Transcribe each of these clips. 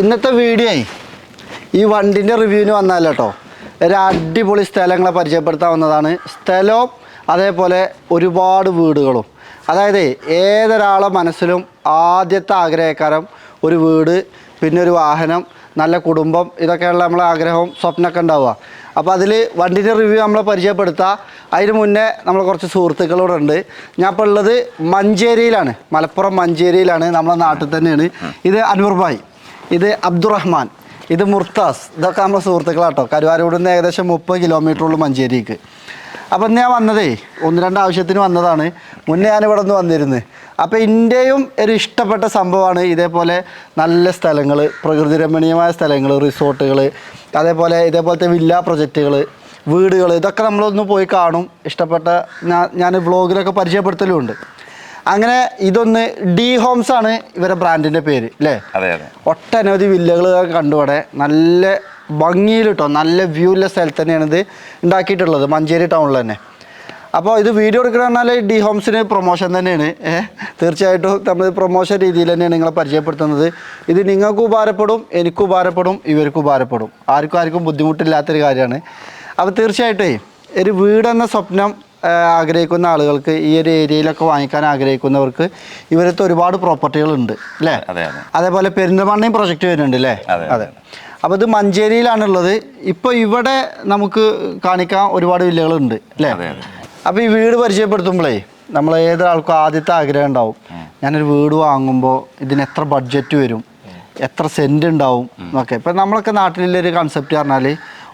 ഇന്നത്തെ വീഡിയോ ഈ വണ്ടിന്റെ റിവ്യൂവിന് വന്നതല്ല കേട്ടോ. ഒരു അടിപൊളി സ്ഥലങ്ങളെ പരിചയപ്പെടുത്താൻ വന്നതാണ് സ്ഥലവും അതേപോലെ ഒരുപാട് വീടുകളും. അതായത് ഏതൊരാളെ മനസ്സിലും ആദ്യത്തെ ആഗ്രഹക്കാരം ഒരു വീട് പിന്നെ ഒരു വാഹനം നല്ല കുടുംബം ഇതൊക്കെയുള്ള നമ്മളെ ആഗ്രഹവും സ്വപ്നമൊക്കെ ഉണ്ടാവുക. അപ്പോൾ അതിൽ വണ്ടിന്റെ റിവ്യൂ നമ്മളെ പരിചയപ്പെടുത്തുക അതിന് മുന്നേ നമ്മൾ കുറച്ച് സുഹൃത്തുക്കളോട് ഉണ്ട്. ഞാൻ ഇപ്പോൾ ഉള്ളത് മഞ്ചേരിയിലാണ്. മലപ്പുറം മഞ്ചേരിയിലാണ്. നമ്മളെ നാട്ടിൽ തന്നെയാണ്. ഇത് അൻവർ ഇത് അബ്ദുറഹ്മാൻ ഇത് മുർത്താസ്. ഇതൊക്കെ നമ്മുടെ സുഹൃത്തുക്കളാട്ടോ. കരുവാരൂട് നിന്ന് ഏകദേശം മുപ്പത് കിലോമീറ്റർ ഉള്ളു മഞ്ചേരിക്ക്. അപ്പം ഇന്ന് ഞാൻ വന്നതേ ഒന്ന് രണ്ട് ആവശ്യത്തിന് വന്നതാണ്. മുന്നേ ഞാൻ ഇവിടെ നിന്ന് വന്നിരുന്നു. അപ്പോൾ എന്റെയും ഒരു ഇഷ്ടപ്പെട്ട സംഭവമാണ് ഇതേപോലെ നല്ല സ്ഥലങ്ങൾ പ്രകൃതി രമണീയമായ സ്ഥലങ്ങൾ റിസോർട്ടുകൾ അതേപോലെ ഇതേപോലത്തെ വില്ല പ്രൊജക്റ്റുകൾ വീടുകൾ ഇതൊക്കെ നമ്മളൊന്ന് പോയി കാണും. ഇഷ്ടപ്പെട്ട ഞാൻ ഞാൻ വ്ളോഗിലൊക്കെ പരിചയപ്പെടുത്തലുമുണ്ട് അങ്ങനെ ഇതൊന്ന് ഡി ഹോംസ് ആണ് ഇവരുടെ ബ്രാൻഡിന്റെ പേര് അല്ലേ ഒട്ടനവധി വില്ലകൾ കണ്ടുവിടെ നല്ല ഭംഗിയിൽ കേട്ടോ നല്ല വ്യൂ ഉള്ള സ്ഥലത്ത് തന്നെയാണ് ഇത് ഉണ്ടാക്കിയിട്ടുള്ളത് മഞ്ചേരി ടൗണിൽ തന്നെ. അപ്പോൾ ഇത് വീഡിയോ എടുക്കണമെന്ന് പറഞ്ഞാൽ ഡി ഹോംസിന് പ്രൊമോഷൻ തന്നെയാണ്. തീർച്ചയായിട്ടും നമ്മൾ പ്രൊമോഷൻ രീതിയിൽ തന്നെയാണ് നിങ്ങളെ പരിചയപ്പെടുത്തുന്നത്. ഇത് നിങ്ങൾക്ക് ഉപകാരപ്പെടും എനിക്ക് ഉപകാരപ്പെടും ഇവർക്ക് ഉപകാരപ്പെടും. ആർക്കും ആർക്കും ബുദ്ധിമുട്ടില്ലാത്തൊരു കാര്യമാണ്. അപ്പോൾ തീർച്ചയായിട്ടും ഒരു വീടെന്ന സ്വപ്നം ആഗ്രഹിക്കുന്ന ആളുകൾക്ക് ഈ ഒരു ഏരിയയിലൊക്കെ വാങ്ങിക്കാൻ ആഗ്രഹിക്കുന്നവർക്ക് ഇവരത്തെ ഒരുപാട് പ്രോപ്പർട്ടികളുണ്ട് അല്ലേ അതെ അതെ. അതേപോലെ പെരിന്തൽമണ്ണയും പ്രൊജക്റ്റ് വരുന്നുണ്ട് അല്ലേ അതെ, അപ്പോൾ ഇത് മഞ്ചേരിയിലാണുള്ളത്. ഇപ്പോൾ ഇവിടെ നമുക്ക് കാണിക്കാൻ ഒരുപാട് വില്ലകളുണ്ട് അല്ലേ. അപ്പോൾ ഈ വീട് പരിചയപ്പെടുത്തുമ്പോഴേ നമ്മൾ ഏതൊരാൾക്കും ആദ്യത്തെ ആഗ്രഹം ഉണ്ടാവും. ഞാനൊരു വീട് വാങ്ങുമ്പോൾ ഇതിന് എത്ര ബഡ്ജറ്റ് വരും എത്ര സെന്റ് ഉണ്ടാവും എന്നൊക്കെ. ഇപ്പം നമ്മളൊക്കെ നാട്ടിലൊരു കൺസെപ്റ്റ് പറഞ്ഞാൽ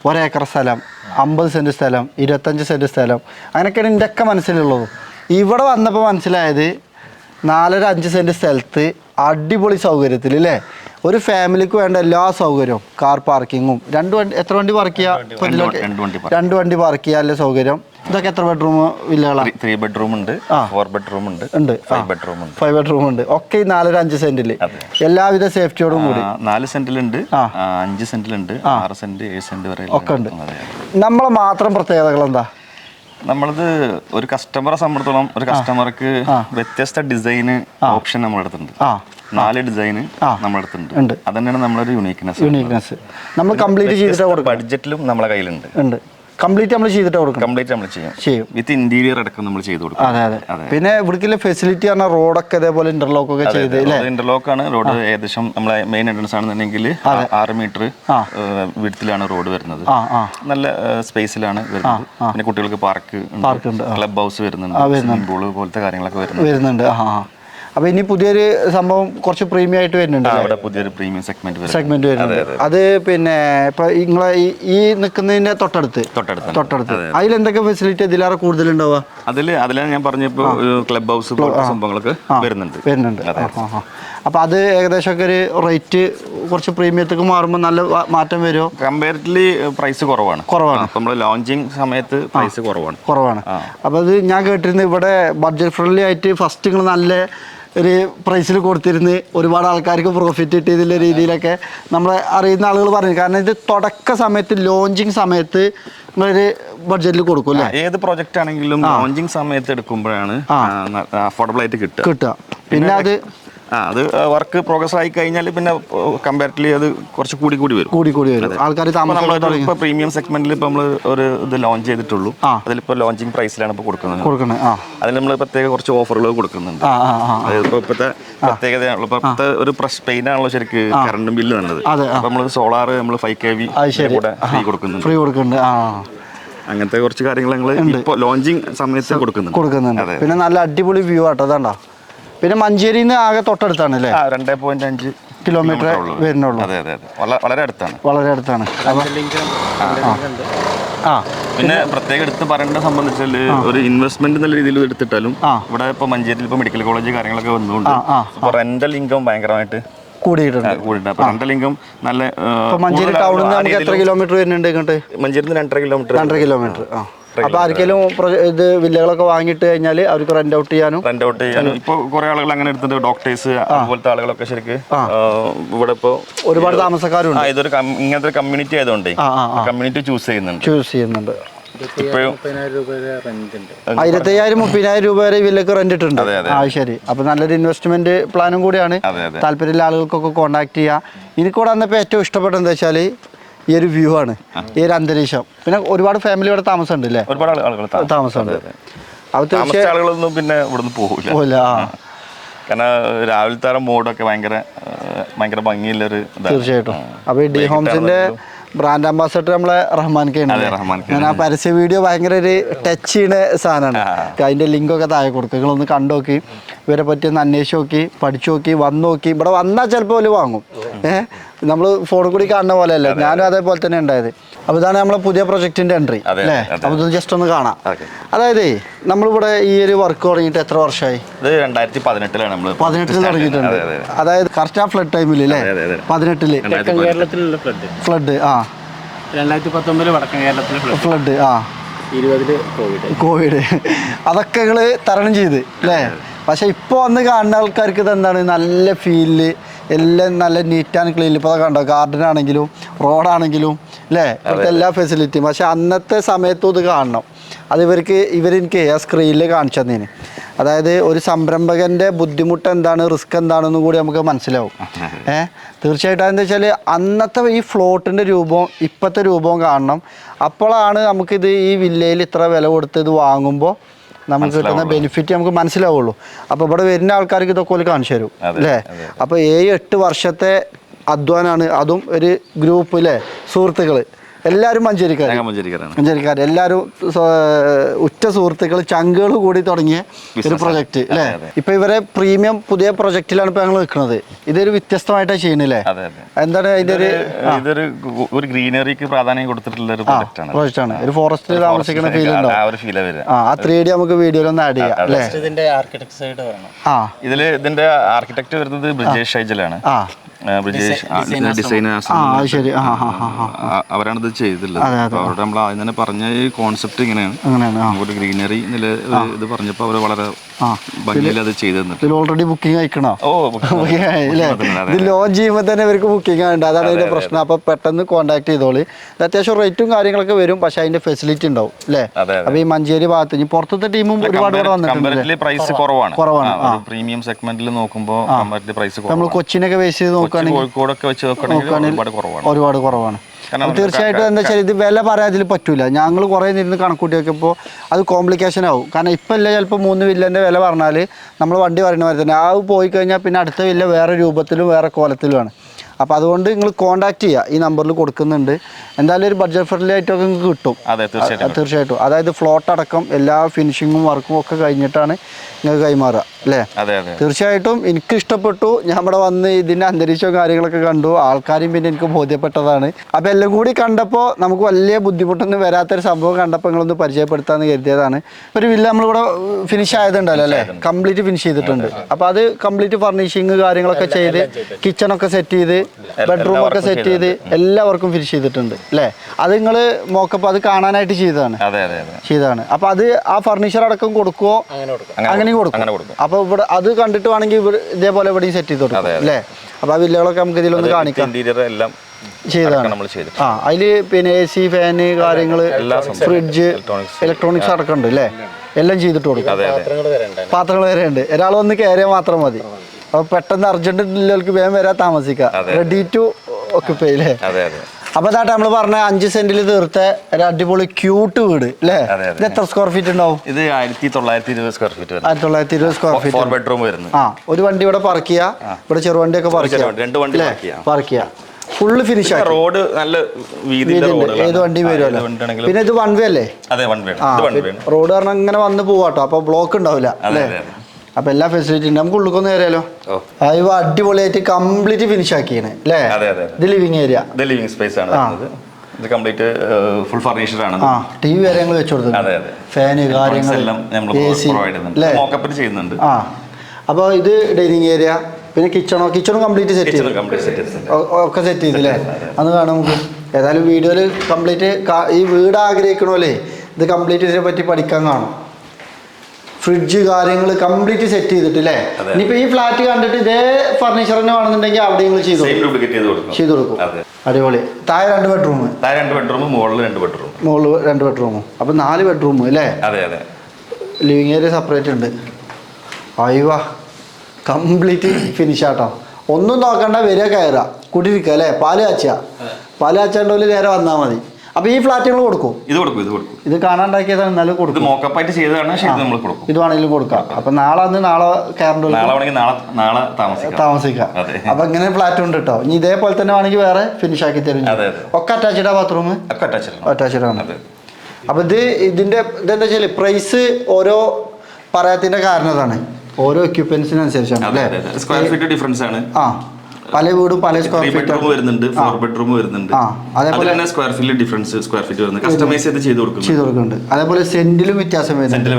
ഒരേക്കർ സ്ഥലം അമ്പത് സെന്റ് സ്ഥലം ഇരുപത്തഞ്ച് സെന്റ് സ്ഥലം. അങ്ങനെയൊക്കെയാണ് എന്റെ ഒക്കെ മനസ്സിലുള്ളത്. ഇവിടെ വന്നപ്പോൾ മനസ്സിലായത് നാലര അഞ്ച് സെന്റ് സ്ഥലത്ത് അടിപൊളി സൗകര്യത്തിൽ അല്ലേ ഒരു ഫാമിലിക്ക് വേണ്ട എല്ലാ സൗകര്യവും. കാർ പാർക്കിങ്ങും. രണ്ട് വണ്ടി എത്ര വണ്ടി പാർക്ക് ചെയ്യുക രണ്ട് വണ്ടി-. പാർക്ക് ചെയ്യാനുള്ള സൗകര്യം? ഇതൊക്കെ എത്ര ബെഡ്റൂം വില്ലകളാണ് ത്രീ ബെഡ്റൂം ഉണ്ട്. ഫോർ ബെഡ്റൂം ഉണ്ട് ഉണ്ട്. ഫൈവ് ബെഡ്റൂം ഉണ്ട്. ഫൈവ് ബെഡ്റൂം ഉണ്ട്. ഒക്കെ നാലര അഞ്ച് സെന്റിൽ എല്ലാവിധ സേഫ്റ്റിയോടും കൂടി. നാല് സെന്റിലുണ്ട് അഞ്ച് സെന്റിലുണ്ട് ആറ് സെന്റ് ഏഴ് സെന്റ് വരെ ഒക്കെ ഉണ്ട്. നമ്മളെ മാത്രം പ്രത്യേകതകൾ എന്താ? നമ്മളത് ഒരു കസ്റ്റമറെ സംബന്ധിച്ചോളം ഒരു കസ്റ്റമർക്ക് വ്യത്യസ്ത ഡിസൈന് ഓപ്ഷൻ ആ. നാല് ഡിസൈൻ. നമ്മുടെ അടുത്തുണ്ട്. ഉണ്ട്. അതന്നെയാണ് നമ്മളൊരു യുണീക്നെസ് യുണീക്നെസ് നമ്മൾ കംപ്ലീറ്റ് ചെയ്തിട്ട് ബഡ്ജറ്റിലും നമ്മളെ കയ്യിലുണ്ട്. ഉണ്ട്. കംപ്ലീറ്റ് നമ്മൾ ചെയ്തിട്ട് കൊടുക്കും കംപ്ലീറ്റ് നമ്മൾ ചെയ്യും. ചെയ്യും. വിത്ത് ഇന്റീരിയർ അടക്കം നമ്മൾ ചെയ്തു കൊടുക്കും. അതെ അതെ. പിന്നെ ഇവിടേക്കുള്ള ഫെസിലിറ്റി പറഞ്ഞാൽ റോഡൊക്കെ ഇതേപോലെ ഇന്റർലോക്ക് ഒക്കെ ചെയ്ത് ഇന്റർലോക്ക് ആണ്. റോഡ് ഏകദേശം നമ്മളെ മെയിൻ എൻട്രൻസ് ആണെന്നുണ്ടെങ്കിൽ ആറ് മീറ്റർ. വിടത്തിലാണ് റോഡ് വരുന്നത്. നല്ല സ്പേസിലാണ് വരുന്നത്. പിന്നെ കുട്ടികൾക്ക് പാർക്ക് പാർക്ക് ഉണ്ട്, ക്ലബ് ഹൗസ് വരുന്നുണ്ട്. പൂൾ പോലത്തെ കാര്യങ്ങളൊക്കെ വരുന്നുണ്ട്. വരുന്നുണ്ട്. അപ്പോൾ ഇനി പുതിയൊരു സംഭവം കുറച്ച് പ്രീമിയം ആയിട്ട് വരുന്നുണ്ട് അവിടെ പുതിയൊരു പ്രീമിയം സെഗ്മെന്റ് സെഗ്മെന്റ് വരുന്നുണ്ട്. അത് പിന്നെ ഇപ്പൊ നിങ്ങളെ ഈ നിൽക്കുന്നതിന്റെ തൊട്ടടുത്ത്? തൊട്ടടുത്ത് തൊട്ടടുത്ത്. അതിൽ എന്തൊക്കെ ഫെസിലിറ്റി ഇതിലേറെ കൂടുതൽ ഉണ്ടാവുക അതിൽ അതിലാണ് ഞാൻ പറഞ്ഞപ്പോ ക്ലബ് ഹൗസ് സംഭവങ്ങളൊക്കെ വരുന്നുണ്ട്. വരുന്നുണ്ട്. ആ, ആ, ആ. അപ്പൊ അത് ഏകദേശം ഒക്കെ ഒരു റേറ്റ് കുറച്ച് പ്രീമിയത്തേക്ക് മാറുമ്പോൾ നല്ല മാറ്റം വരുമോ കമ്പാരിറ്റീവ്ലി പ്രൈസ് കുറവാണ്. കുറവാണ്. അപ്പൊ നമ്മൾ ലോഞ്ചിങ് സമയത്ത് പ്രൈസ് കുറവാണ്. കുറവാണ്. അപ്പോൾ അത് ഞാൻ കേട്ടിരുന്നത് ഇവിടെ ബഡ്ജറ്റ് ഫ്രണ്ട്ലി ആയിട്ട് ഫസ്റ്റ് നിങ്ങൾ നല്ല ഒരു പ്രൈസിൽ കൊടുത്തിരുന്ന് ഒരുപാട് ആൾക്കാർക്ക് പ്രോഫിറ്റ് കിട്ടിയതിന്റെ രീതിയിലൊക്കെ നമ്മൾ അറിയുന്ന ആളുകൾ പറഞ്ഞു. കാരണം ഇത് തുടക്ക സമയത്ത് ലോഞ്ചിങ് സമയത്ത് നിങ്ങളൊരു ബഡ്ജറ്റിൽ കൊടുക്കും അല്ലേ? ഏത് പ്രോജക്റ്റ് ആണെങ്കിലും ലോഞ്ചിങ് സമയത്ത് എടുക്കുമ്പോഴാണ് അഫോർഡബിൾ ആയിട്ട് കിട്ടുക. കിട്ടുക. പിന്നെ അത് ആ അത് വർക്ക് പ്രോഗ്രസ് ആയി കഴിഞ്ഞാൽ പിന്നെ കമ്പാരിറ്റീവ്ലി അത് കുറച്ച് കൂടി കൂടി വരും. കൂടി കൂടി വരും. ആൾക്കാർ താമസം ഇപ്പൊ പ്രീമിയം സെഗ്മെന്റിൽ ഇപ്പൊ നമ്മൾ ഒരു ഇത് ലോഞ്ച് ചെയ്തിട്ടുള്ളൂ. അതിലിപ്പോൾ അതിലിപ്പോ ലോഞ്ചിങ് പ്രൈസിലാണ് ഇപ്പൊ കൊടുക്കുന്നത്. കൊടുക്കുന്നത് അതിൽ നമ്മൾ പ്രത്യേക കുറച്ച് ഓഫറുകൾ കൊടുക്കുന്നുണ്ട്. ഇപ്പൊ ഇപ്പോഴത്തെ പ്രത്യേകതയാണല്ലോ. ഇപ്പൊ ഇപ്പോഴത്തെ ഒരു പ്രശ് പെയിനാണല്ലോ ശരിക്ക് കറണ്ട് ബില്ല് നല്ലത് അതെ, അപ്പൊ നമ്മൾ സോളാർ നമ്മൾ ഫൈവ് കെ വി. കൂടെ ഫ്രീ കൊടുക്കുന്നുണ്ട്. ഫ്രീ കൊടുക്കുന്നുണ്ട് അങ്ങനത്തെ കുറച്ച് കാര്യങ്ങൾ ഞങ്ങൾ ഇപ്പോൾ ലോഞ്ചിങ് സമയത്ത് കൊടുക്കുന്നുണ്ട്. കൊടുക്കുന്നുണ്ട്. പിന്നെ നല്ല അടിപൊളി വ്യൂ ആട്ടോ അതാണ്ടോ? പിന്നെ മഞ്ചേരി നിന്ന് ആകെ തൊട്ടടുത്താണ് അല്ലേ രണ്ടേ പോയിന്റ് അഞ്ച് കിലോമീറ്റർ വരുന്നുള്ളൂ. അതെ അതെ വളരെ അടുത്താണ്. വളരെ അടുത്താണ്. ആ. പിന്നെ പ്രത്യേകം എടുത്ത് പറയേണ്ട സംബന്ധിച്ചാൽ ഒരു ഇൻവെസ്റ്റ്മെന്റ് നല്ല രീതിയിൽ എടുത്തിട്ടാലും ഇവിടെ ഇപ്പൊ മഞ്ചേരിയിൽ ഇപ്പൊ മെഡിക്കൽ കോളേജ് കാര്യങ്ങളൊക്കെ വന്നുകൊണ്ട് റെന്റൽ ഇൻകം ഭയങ്കരമായിട്ട് കൂടിയിട്ടുണ്ട്. കൂടിയിട്ടുണ്ട്. റെന്റൽ ഇൻകം നല്ല മഞ്ചേരി ടൗണിൽ നിന്ന് എത്ര കിലോമീറ്റർ വരുന്നുണ്ട് ഇങ്ങോട്ട്? നിന്ന് രണ്ടര കിലോമീറ്റർ രണ്ടര കിലോമീറ്റർ ആ. അപ്പൊ ആർക്കെങ്കിലും ഇത് വില്ലകളൊക്കെ വാങ്ങിയിട്ട് കഴിഞ്ഞാൽ അവർക്ക് റെന്റ് ഔട്ട് ചെയ്യാനും റെന്റ് ഔട്ട് ചെയ്യാനും. ഇപ്പൊ കുറെ ആളുകൾ അങ്ങനെ എടുത്തിട്ട് ഡോക്ടേഴ്സ് അതുപോലത്തെ ആളുകളൊക്കെ ശരിക്ക് ഇവിടെ ഇപ്പൊ ഒരുപാട് താമസക്കാരും ആ ഇതൊരു ഇങ്ങനത്തെ ഒരു കമ്മ്യൂണിറ്റി ആയതുകൊണ്ടേ കമ്മ്യൂണിറ്റി ചൂസ് ചെയ്യുന്നുണ്ട്. ചൂസ് ചെയ്യുന്നുണ്ട്. ആയിരത്തി അയ്യായിരം മുപ്പതിനായിരം രൂപ വരെ വില്ലക്ക് റെന്റ് ഇട്ടുണ്ട്. ആ ശരി. അപ്പൊ നല്ലൊരു ഇൻവെസ്റ്റ്മെന്റ് പ്ലാനും കൂടിയാണ്. അതെ അതെ. താല്പര്യമുള്ള ആളുകൾക്കൊക്കെ കോൺടാക്ട് ചെയ്യാം. എനിക്കൂടെ അന്നപ്പോ ഏറ്റവും ഇഷ്ടപ്പെട്ടത് എന്താ വെച്ചാൽ ഈ ഒരു വ്യൂ ആണ്. ഈ ഒരു അന്തരീക്ഷം. പിന്നെ ഒരുപാട് ഫാമിലി ഇവിടെ താമസമുണ്ട് അല്ലേ ഒരുപാട് ആളുകൾ താമസം- താമസമുണ്ട്. അതെ, അതെ. തീർച്ചയായും ആളുകളൊന്നും പിന്നെ ഇവിടുന്ന് പോകില്ല പോയില്ല ആ. കാരണം രാവിലത്തെ മോഡൊക്കെ ഭയങ്കര ഭയങ്കര ഭംഗിയുള്ളൊരു ഒരു തീർച്ചയായിട്ടും. അപ്പൊ അപ്പോൾ ഈ ഡി ഹോംസിന്റെ ബ്രാൻഡ് അംബാസഡർ നമ്മളെ റഹ്മാൻ കെ. ഞാൻ ആ പരസ്യ വീഡിയോ ഭയങ്കര ഒരു ടച്ച് ചെയ്യുന്ന സാധനമാണ്. അതിന്റെ ലിങ്കൊക്കെ താഴെ കൊടുക്കും. നിങ്ങളൊന്ന് കണ്ടു നോക്കി ഇവരെ പറ്റി ഒന്ന് അന്വേഷിച്ച് നോക്കി പഠിച്ചു നോക്കി വന്നു നോക്കി. ഇവിടെ വന്നാൽ ചിലപ്പോൾ ഒരു വാങ്ങും. ഏഹ് നമ്മൾ ഫോണിൽ കൂടി കാണുന്ന പോലെ അല്ലേ ഞാനും അതേപോലെ തന്നെ ഉണ്ടായത്. അപ്പോൾ ഇതാണ് നമ്മളെ പുതിയ പ്രൊജക്ടിന്റെ എൻട്രി അതെ, അല്ലേ. അപ്പോൾ ഇത് ജസ്റ്റ് ഒന്ന് കാണാം. അതായത് നമ്മളിവിടെ ഈ ഒരു വർക്ക് തുടങ്ങിയിട്ട് എത്ര വർഷമായി? ഇത് രണ്ടായിരത്തി പതിനെട്ടിലാണ് നമ്മൾ പതിനെട്ടിൽ തുടങ്ങിയിട്ടുണ്ട്. അതെ അതെ അതായത് കറക്റ്റ് ആ ഫ്ലഡ് ടൈമിൽ അല്ലേ. പതിനെട്ടിൽ. കേരളത്തിലുള്ള ഫ്ലഡ് ഫ്ലഡ് ആ. രണ്ടായിരത്തി പത്തൊമ്പതിൽ വടക്കൻ കേരളത്തിലെ ഫ്ലഡ് ഫ്ലഡ് ആ. ഇരുപതിൽ കോവിഡ് കോവിഡ് അതൊക്കെ നിങ്ങൾ തരണം ചെയ്ത് അല്ലേ? പക്ഷെ ഇപ്പോൾ വന്ന് കാണുന്ന ആൾക്കാർക്ക് ഇത് എന്താണ് നല്ല ഫീലിൽ എല്ലാം നല്ല നീറ്റ് ആൻഡ് ക്ലീൻ ഇപ്പോൾ കണ്ടോ? ഗാർഡൻ ആണെങ്കിലും റോഡാണെങ്കിലും അല്ലേ ഇവിടുത്തെ എല്ലാ ഫെസിലിറ്റിയും പക്ഷേ അന്നത്തെ സമയത്തും ഇത് കാണണം. അത് ഇവർക്ക് ഇവരെനിക്ക് ആ സ്ക്രീനിൽ കാണിച്ചു തന്നേന്. അതായത് ഒരു സംരംഭകന്റെ ബുദ്ധിമുട്ട് എന്താണ് റിസ്ക് എന്താണെന്നും കൂടി നമുക്ക് മനസ്സിലാവും. ഏഹ് തീർച്ചയായിട്ടും എന്താ വെച്ചാൽ അന്നത്തെ ഈ ഫ്ലോട്ടിന്റെ രൂപവും ഇപ്പോഴത്തെ രൂപവും കാണണം. അപ്പോഴാണ് നമുക്കിത് ഈ വില്ലയിൽ ഇത്ര വില കൊടുത്ത് ഇത് വാങ്ങുമ്പോൾ നമുക്ക് കിട്ടുന്ന ബെനിഫിറ്റ് നമുക്ക് മനസ്സിലാവുള്ളൂ. അപ്പോൾ ഇവിടെ വരുന്ന ആൾക്കാർക്ക് ഇതൊക്കെ ഒരു കാണിച്ചു തരും അല്ലേ. അപ്പോൾ ഏഴ് എട്ട് വർഷത്തെ അധ്വാനാണ് അതും ഒരു ഗ്രൂപ്പ് അല്ലേ സുഹൃത്തുക്കൾ എല്ലാവരും മഞ്ചേരിക്കാർ മഞ്ചേരിക്കാരാണ്. മഞ്ചേരിക്കാർ എല്ലാവരും ഉറ്റ സുഹൃത്തുക്കൾ ചങ്കുകൾ കൂടി തുടങ്ങിയ ഒരു പ്രൊജക്ട് പ്രൊജക്റ്റ് ആണ്. അല്ലേ. ഇപ്പൊ ഇവരെ പ്രീമിയം പുതിയ പ്രൊജക്റ്റിലാണ് ഇപ്പൊ ഞങ്ങൾ നിൽക്കുന്നത് ഇതൊരു വ്യത്യസ്തമായിട്ടാണ് ചെയ്യുന്നില്ലേ അതെ അതെ. എന്താണ് അതിന്റെ ഒരു ഇതൊരു ഒരു ഗ്രീനറിക്ക് പ്രാധാന്യം കൊടുത്തിട്ടുള്ള ഒരു പ്രൊജക്റ്റ് ആണ്. പ്രൊജക്റ്റ് ആണ് ഒരു ഫോറസ്റ്റിൽ താമസിക്കുന്ന ഫീൽ ഉണ്ടോ? ആ ഒരു ഫീൽ ആ ത്രീ ഡി നമുക്ക് വീഡിയോയിൽ ഒന്ന് ആഡ് ചെയ്യാം അല്ലേ? ഇതിന്റെ ആർക്കിടെക്ട് സൈഡ് ആ. ഇതിൽ ഇതിന്റെ ആർക്കിടെക്ട് വരുന്നത് ബ്രിജേഷ് ഷൈജലാണ് ആ ആ, ബ്രിജേഷ് അവരാണ് ഇത് ചെയ്തിട്ടുള്ളത്. അവരുടെ നമ്മൾ ആദ്യം തന്നെ പറഞ്ഞ ഈ കോൺസെപ്റ്റ് ഇങ്ങനെയാണ്. ഗ്രീനറി എന്നുള്ള ഇത് പറഞ്ഞപ്പോൾ അവർ വളരെ. ഭംഗിയിൽ അത് ചെയ്തു തന്നിട്ട് ഓൾറെഡി ബുക്കിംഗ് അയക്കണോ? ഓ ഇത് ലോഞ്ച് ചെയ്യുമ്പോൾ തന്നെ ഇവർക്ക് ബുക്കിംഗ് ഉണ്ട്. അതാണ് അതിന്റെ പ്രശ്നം. അപ്പോൾ പെട്ടെന്ന് കോൺടാക്ട് ചെയ്തോളി. ഇത് അത്യാവശ്യം റേറ്റും കാര്യങ്ങളൊക്കെ വരും. പക്ഷെ അതിന്റെ ഫെസിലിറ്റി ഉണ്ടാവും അല്ലേ. അപ്പോൾ ഈ മഞ്ചേരി ഭാഗത്ത് ഇനി പുറത്തത്തെ ടീമും ഒരുപാട് കൂടെ വന്നിട്ടുണ്ട് പ്രൈസ് കുറവാണ്. കുറവാണ്, പ്രീമിയം സെഗ്മെന്റിൽ നോക്കുമ്പോൾ നമ്മൾ കൊച്ചിനൊക്കെ ബേസ് ചെയ്ത് കോഴിക്കോടൊക്കെ വെച്ച് നോക്കുകയാണെങ്കിൽ ഒരുപാട് കുറവാണ്. തീർച്ചയായിട്ടും എന്താ വെച്ചാൽ ഇത് വില പറയാൻ ഇതിൽ പറ്റൂല. ഞങ്ങൾ കുറേ നിന്ന് കണക്കൂട്ടി നോക്കിയപ്പോൾ അത് കോംപ്ലിക്കേഷൻ ആവും. കാരണം ഇപ്പം ഇല്ല ചിലപ്പോൾ മൂന്ന് വില്ലന്റെ വില പറഞ്ഞാൽ നമ്മൾ വണ്ടി പറയുന്ന മാതിരി തന്നെ ആ പോയി കഴിഞ്ഞാൽ പിന്നെ അടുത്ത വില്ല വേറെ രൂപത്തിലും വേറെ കോലത്തിലുമാണ് അപ്പോൾ അതുകൊണ്ട് നിങ്ങൾ കോൺടാക്ട് ചെയ്യുക ഈ നമ്പറിൽ കൊടുക്കുന്നുണ്ട്. എന്തായാലും ഒരു ബഡ്ജറ്റ് ഫ്രണ്ട്ലി ആയിട്ടൊക്കെ നിങ്ങൾക്ക് കിട്ടും. അതെ തീർച്ചയായിട്ടും തീർച്ചയായിട്ടും. അതായത് ഫ്ലോട്ട് അടക്കം എല്ലാ ഫിനിഷിങ്ങും വർക്കും ഒക്കെ കഴിഞ്ഞിട്ടാണ് നിങ്ങൾക്ക് കൈമാറുക അല്ലേ? തീർച്ചയായിട്ടും എനിക്ക് ഇഷ്ടപ്പെട്ടു. ഞാൻ ഇവിടെ വന്ന് ഇതിന്റെ അന്തരീക്ഷവും കാര്യങ്ങളൊക്കെ കണ്ടു. ആൾക്കാരും പിന്നെ എനിക്ക് ബോധ്യപ്പെട്ടതാണ്. അപ്പോൾ എല്ലാം കൂടി കണ്ടപ്പോൾ നമുക്ക് വലിയ ബുദ്ധിമുട്ടൊന്നും വരാത്തൊരു സംഭവം കണ്ടപ്പോൾ നിങ്ങളൊന്ന് പരിചയപ്പെടുത്താമെന്ന് കരുതിയതാണ്. ഒരു വില്ല നമ്മളിവിടെ ഫിനിഷ് ആയതുണ്ടല്ലോ അല്ലേ? കംപ്ലീറ്റ് ഫിനിഷ് ചെയ്തിട്ടുണ്ട്. അപ്പോൾ അത്. കംപ്ലീറ്റ് ഫർണിഷിങ് കാര്യങ്ങളൊക്കെ ചെയ്ത് കിച്ചണൊക്കെ സെറ്റ് ചെയ്ത് ബെഡ്റൂം ഒക്കെ സെറ്റ് ചെയ്ത് എല്ലാവർക്കും ഫിനിഷ് ചെയ്തിട്ടുണ്ട് അല്ലേ അത് നിങ്ങൾ മോക്കപ്പ് അത് കാണാനായിട്ട് ചെയ്തതാണ്. അതെ അതെ അതെ. ചെയ്തതാണ്. അപ്പൊ അത് ആ ഫർണിച്ചർ അടക്കം കൊടുക്കുവോ? അങ്ങനെ കൊടുക്കാം. അങ്ങനെ അങ്ങനെ കൊടുക്കും. അപ്പൊ കൊടുക്കും. അപ്പോൾ ഇവിടെ അത് കണ്ടിട്ട് വേണമെങ്കിൽ ഇവിടെ ഇതേപോലെ ഇവിടെയും സെറ്റ് ചെയ്ത് കൊടുക്കും അല്ലേ അപ്പൊ ആ വില്ലകളൊക്കെ നമുക്ക് ഇതിലൊന്ന് കാണിക്കാം. ചെയ്താണ് എല്ലാം ചെയ്തതാണ്. ആ അതിൽ പിന്നെ എ സി ഫാന് കാര്യങ്ങൾ ഫ്രിഡ്ജ് ഇലക്ട്രോണിക്സ് അടക്കമുണ്ട് അല്ലേ എല്ലാം ചെയ്തിട്ട് കൊടുക്കും. പാത്രങ്ങൾ വരെ ഉണ്ട്. ഒരാൾ വന്ന് കയറിയാൽ മാത്രം മതി. അപ്പോൾ പെട്ടെന്ന് അർജന്റ് ഉള്ളവർക്ക് വേഗം വരാൻ താമസിക്കാം. റെഡി ടു ഒക്കെ അല്ലേ അപ്പൊ അതാട്ടെ നമ്മൾ പറഞ്ഞ അഞ്ച് സെന്റിൽ തീർത്ത ഒരു അടിപൊളി ക്യൂട്ട് വീട് അല്ലേ. ഇത് എത്ര സ്ക്വയർ ഫീറ്റ് ഉണ്ടാവും? ഇത് ആയിരത്തി തൊള്ളായിരത്തി ഇരുപത് സ്ക്വയർ ഫീറ്റ് ആയിരത്തി തൊള്ളായിരത്തി ഇരുപത് സ്ക്വയർ ഫീറ്റ് ബെഡ്റൂം വരുന്നത് ആ ഒരു വണ്ടി ഇവിടെ പാർക്ക് ചെയ്യുക ഇവിടെ ചെറുവണ്ടിയൊക്കെ പാർക്ക് ചെറു ചെയ്യാം. രണ്ട് വണ്ടി. പാർക്ക് ചെയ്യാം. ഫുള്ള് ഫിനിഷ് ആക്കി. റോഡ് നല്ല. ഏത് വണ്ടി വരുമല്ലോ പിന്നെ ഇത് വൺ വേ അല്ലേ? അതെ വൺ വേ റോഡ് കാരണം ഇങ്ങനെ വന്ന് പോവാട്ടോ. അപ്പൊ ബ്ലോക്ക് ഉണ്ടാവില്ല. അല്ലേ. അപ്പൊ എല്ലാ ഫെസിലിറ്റി ഉണ്ട്. നമുക്ക് ഉള്ളിക്കൊന്ന് കയറിയാലോ ഇവ അടിപൊളിയായിട്ട് കംപ്ലീറ്റ് ഫിനിഷ് ആക്കിയാണ് അല്ലേ ഇത് ലിവിങ് ഏരിയ ഇത് ലിവിംഗ് സ്പേസ് ആണ് ഇത് കംപ്ലീറ്റ് ഫുൾ ഫർണിഷ്ഡ് ആണ്. ആ ടി വി വരെ ഞങ്ങൾ വെച്ചു കൊടുത്തു ഫാന് കാര്യങ്ങൾ എല്ലാം നമ്മൾ പ്രൊവൈഡ് ചെയ്യുന്നുണ്ട്. അല്ലേ ചെയ്യുന്നുണ്ട്. ആ. അപ്പോൾ ഇത് ഡൈനിങ് ഏരിയ പിന്നെ കിച്ചണോ കിച്ചണും കംപ്ലീറ്റ് സെറ്റ് ചെയ്തു. ഒക്കെ സെറ്റ് ചെയ്തില്ലേ അന്ന് കാണാം നമുക്ക്. ഏതായാലും വീഡിയോയിൽ കംപ്ലീറ്റ് ഈ വീട് ആഗ്രഹിക്കണമല്ലേ ഇത് കംപ്ലീറ്റ് ഇതിനെ പറ്റി പഠിക്കാൻ കാണും. ഫ്രിഡ്ജ് കാര്യങ്ങൾ കംപ്ലീറ്റ് സെറ്റ് ചെയ്തിട്ട് അല്ലേ ഇനിയിപ്പോ ഈ ഫ്ലാറ്റ് കണ്ടിട്ട് ഇതേ ഫർണിച്ചർ തന്നെ വേണമെന്നുണ്ടെങ്കിൽ അവിടെ നിങ്ങൾ ചെയ്തു ചെയ്ത് കൊടുക്കും. ചെയ്തു കൊടുക്കും. അതെ. അടിപൊളി. താഴെ രണ്ട് ബെഡ്റൂം താഴെ രണ്ട് ബെഡ്റൂം മുകളിൽ രണ്ട് ബെഡ്റൂം മുകളിൽ രണ്ട് ബെഡ്റൂമും അപ്പൊ നാല് ബെഡ്റൂം അല്ലേ? അതെ അതെ. ലിവിങ് ഏരിയ സെപ്പറേറ്റ് ഉണ്ട്. അയ്യോ കംപ്ലീറ്റ് ഫിനിഷ് ആട്ടോ. ഒന്നും നോക്കണ്ട വരിക കയറുക. കുടിയിരിക്കുക അല്ലേ? പാൽ കാച്ചുക പാൽ കാച്ചാണ്ടോൽ നേരെ വന്നാൽ മതി. അപ്പോൾ ഈ ഫ്ലാറ്റ് ഫ്ലാറ്റുകൾ കൊടുക്കും. ഇത് കൊടുക്കും ഇത് കൊടുക്കും. ഇത് കാണാണ്ടാക്കിയതാണ് എന്നാലും ഇത് കൊടുക്കും. മോക്കപ്പായിട്ട് ചെയ്തതാണ് പക്ഷേ ഇത് നമ്മൾ കൊടുക്കും. ഇത് വേണമെങ്കിലും കൊടുക്കാം. അപ്പൊ നാളെ അന്ന് നാളെ കയറേണ്ട നാളെ വേണമെങ്കിൽ നാളെ നാളെ താമസിക്കാം. താമസിക്കാം. അപ്പം ഇങ്ങനെ ഫ്ലാറ്റ് ഉണ്ട് കേട്ടോ ഇനി ഇതേപോലെ തന്നെ വേണമെങ്കിൽ വേറെ ഫിനിഷ് ആക്കി തരും. ഒക്കെ അറ്റാച്ച്ഡാ ബാത്റൂം ഒക്കെ അറ്റാച്ച്ഡ് ആണ്. അതെ. അപ്പോൾ ഇത് ഇതിന്റെ ഇതെന്താ വെച്ചാൽ പ്രൈസ് ഓരോ പറയാത്തിന്റെ കാരണം അതാണ്. ഓരോ അതെ സ്ക്വയർ ഫീറ്റ് ഡിഫറൻസ് ആണ്. ആ. പല വീടും പല സ്ക്വയർ ഫീറ്റ് വരുന്നുണ്ട് ഫോർ ബെഡ്റൂം വരുന്നുണ്ട്. അതേപോലെ- തന്നെ square feet difference square feet വരുന്നത് കസ്റ്റമൈസ് ചെയ്ത് ചെയ്ത് കൊടുക്കും ചെയ്ത് കൊടുക്കുന്നുണ്ട്. അതേപോലെ സെന്റിലും വ്യത്യാസം വരുന്നുണ്ട്.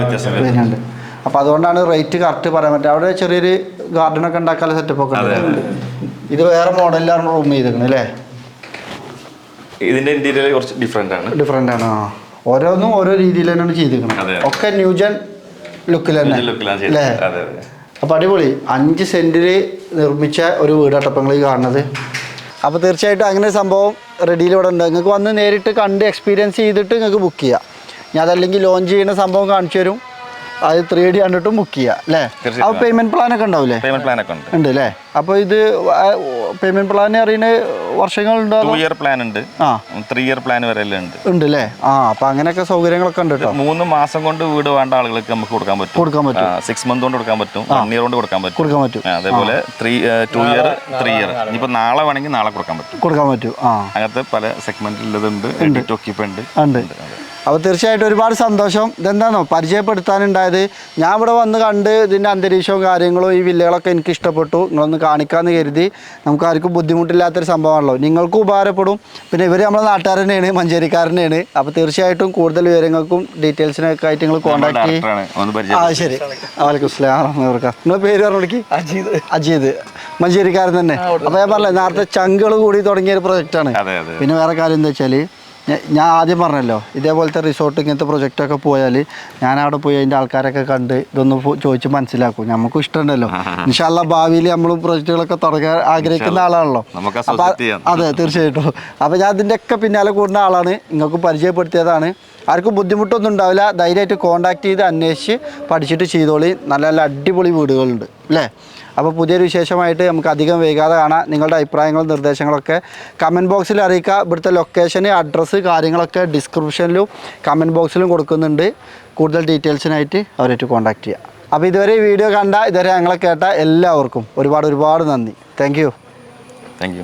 അപ്പോൾ അതുകൊണ്ടാണ് റേറ്റ് കറക്റ്റ് പറയാൻ പറ്റുക. അവിടെ ചെറിയൊരു ഗാർഡൻ ഒക്കെ ഉണ്ടാക്കാൻ സെറ്റപ്പ് ഒക്കെ ഇത് വേറെ മോഡലിലാണ് റൂം ചെയ്തിരിക്കുന്നത് അല്ലേ? ഇതിന്റെ ഇന്റീരിയർ കുറച്ച് ഡിഫറെന്റ് ആണ്. ഡിഫറെന്റ് ആണ് ഓരോന്നും ഓരോ രീതിയിൽ തന്നെയാണ് ചെയ്തിരിക്കുന്നത് ഒക്കെ ന്യൂജൻ ലുക്കിൽ തന്നെ. അല്ലേ? അതെ അതെ. അപ്പോൾ അടിപൊളി. അഞ്ച് സെന്റിൽ നിർമ്മിച്ച ഒരു വീടാട്ടപ്പം നിങ്ങൾ കാണുന്നത്. അപ്പോൾ തീർച്ചയായിട്ടും അങ്ങനെ സംഭവം റെഡിയിൽ ഇവിടെ ഉണ്ട്. നിങ്ങൾക്ക് വന്ന് നേരിട്ട് കണ്ട് എക്സ്പീരിയൻസ് ചെയ്തിട്ട് നിങ്ങൾക്ക് ബുക്ക് ചെയ്യാം. ഞാൻ അതല്ലെങ്കിൽ ലോഞ്ച് ചെയ്യുന്ന സംഭവം കാണിച്ചു തരും. അത് ത്രീ ഡി കണ്ടിട്ടും ബുക്ക് ചെയ്യാം അല്ലേ. അപ്പോൾ പേയ്മെന്റ് പ്ലാനൊക്കെ ഉണ്ടാവില്ലേ പേയ്മെന്റ് പ്ലാൻ ഒക്കെ ഉണ്ട്. ഉണ്ട് അല്ലേ? അപ്പോൾ ഇത് പേയ്മെന്റ് പ്ലാൻ അറിയുന്ന വർഷങ്ങളുണ്ടോ ടു? ഇയർ പ്ലാൻ ഉണ്ട്. ആ. ത്രീ ഇയർ പ്ലാൻ വരെ ഉണ്ട്. ഉണ്ട് അല്ലേ ആ അപ്പൊ അങ്ങനെയൊക്കെ സൗകര്യങ്ങളൊക്കെ ഉണ്ട് കേട്ടോ മൂന്ന് മാസം കൊണ്ട് വീട് വേണ്ട ആളുകൾക്ക് നമുക്ക് കൊടുക്കാൻ പറ്റും. കൊടുക്കാൻ പറ്റും. സിക്സ് മന്ത് കൊണ്ട് കൊടുക്കാൻ പറ്റും. വൺ ഇയർ കൊണ്ട് കൊടുക്കാൻ പറ്റും. കൊടുക്കാൻ പറ്റും. അതേപോലെ three two year three year ഇനിയിപ്പോ നാളെ വേണമെങ്കിൽ നാളെ കൊടുക്കാൻ പറ്റും. കൊടുക്കാൻ പറ്റും ആ. അങ്ങനത്തെ പല സെഗ്മെന്റിലുള്ളതുണ്ട് ഉണ്ട്. ഉണ്ട്. ഉണ്ട്. അപ്പോൾ തീർച്ചയായിട്ടും ഒരുപാട് സന്തോഷം. ഇതെന്താണോ പരിചയപ്പെടുത്താനുണ്ടായത്. ഞാൻ ഇവിടെ വന്ന് കണ്ട് ഇതിന്റെ അന്തരീക്ഷവും കാര്യങ്ങളും ഈ വില്ലകളൊക്കെ എനിക്ക് ഇഷ്ടപ്പെട്ടു. നിങ്ങളൊന്ന് കാണിക്കാമെന്ന് കരുതി. നമുക്ക് ആർക്കും ബുദ്ധിമുട്ടില്ലാത്തൊരു സംഭവമാണല്ലോ. നിങ്ങൾക്കും ഉപകാരപ്പെടും. പിന്നെ ഇവർ നമ്മളെ നാട്ടുകാർ തന്നെയാണ് മഞ്ചേരിക്കാരനെയാണ്. അപ്പോൾ തീർച്ചയായിട്ടും കൂടുതൽ വിവരങ്ങൾക്കും ഡീറ്റെയിൽസിനൊക്കെ ആയിട്ട് നിങ്ങൾ കോൺടാക്ട് ആ പരിചയം ശരി. വലൈക്കും സ്ലാം നിങ്ങളെ പേര് പറഞ്ഞു അജീത്. അജീത്. മഞ്ചേരിക്കാരൻ തന്നെ. അപ്പോൾ ഞാൻ പറഞ്ഞില്ലേ നേരത്തെ ചങ്കുകൾ കൂടി തുടങ്ങിയ ഒരു പ്രൊജക്റ്റാണ് അതെ അതെ. പിന്നെ വേറെ കാര്യം എന്താ വെച്ചാൽ ഞാൻ ആദ്യം പറഞ്ഞല്ലോ ഇതേപോലത്തെ റിസോർട്ട് ഇങ്ങനത്തെ പ്രൊജക്റ്റൊക്കെ പോയാൽ ഞാൻ അവിടെ പോയി അതിന്റെ ആൾക്കാരൊക്കെ കണ്ട് ഇതൊന്ന് ചോദിച്ച് മനസ്സിലാക്കും. നമുക്ക് ഇഷ്ടമുണ്ടല്ലോ ഇൻഷാല്ല ഭാവിയിൽ നമ്മൾ പ്രൊജക്റ്റുകളൊക്കെ തുടങ്ങാൻ ആഗ്രഹിക്കുന്ന ആളാണല്ലോ. അതെ തീർച്ചയായിട്ടും. അപ്പോൾ ഞാൻ ഇതിന്റെയൊക്കെ പിന്നാലെ കൂടുന്ന ആളാണ്. നിങ്ങൾക്ക് പരിചയപ്പെടുത്തിയതാണ്. ആർക്കും ബുദ്ധിമുട്ടൊന്നും ഉണ്ടാവില്ല. ധൈര്യമായിട്ട് കോണ്ടാക്ട് ചെയ്ത് അന്വേഷിച്ച് പഠിച്ചിട്ട് ചെയ്തോളി. നല്ല നല്ല അടിപൊളി വീടുകളുണ്ട് അല്ലേ? അപ്പോൾ പുതിയൊരു വിശേഷമായിട്ട് നമുക്ക് അധികം വൈകാതെ കാണാം. നിങ്ങളുടെ അഭിപ്രായങ്ങളും നിർദ്ദേശങ്ങളൊക്കെ കമന്റ് ബോക്സിൽ അറിയിക്കുക. ഇവിടുത്തെ ലൊക്കേഷൻ അഡ്രസ്സ് കാര്യങ്ങളൊക്കെ ഡിസ്ക്രിപ്ഷനിലും കമന്റ് ബോക്സിലും കൊടുക്കുന്നുണ്ട്. കൂടുതൽ ഡീറ്റെയിൽസിനായിട്ട് അവരായിട്ട് കോൺടാക്ട് ചെയ്യുക അപ്പോൾ ഇതുവരെ ഈ വീഡിയോ കണ്ട ഇതുവരെ ഞങ്ങളെ കേട്ട എല്ലാവർക്കും ഒരുപാട് ഒരുപാട് നന്ദി. Thank you thank you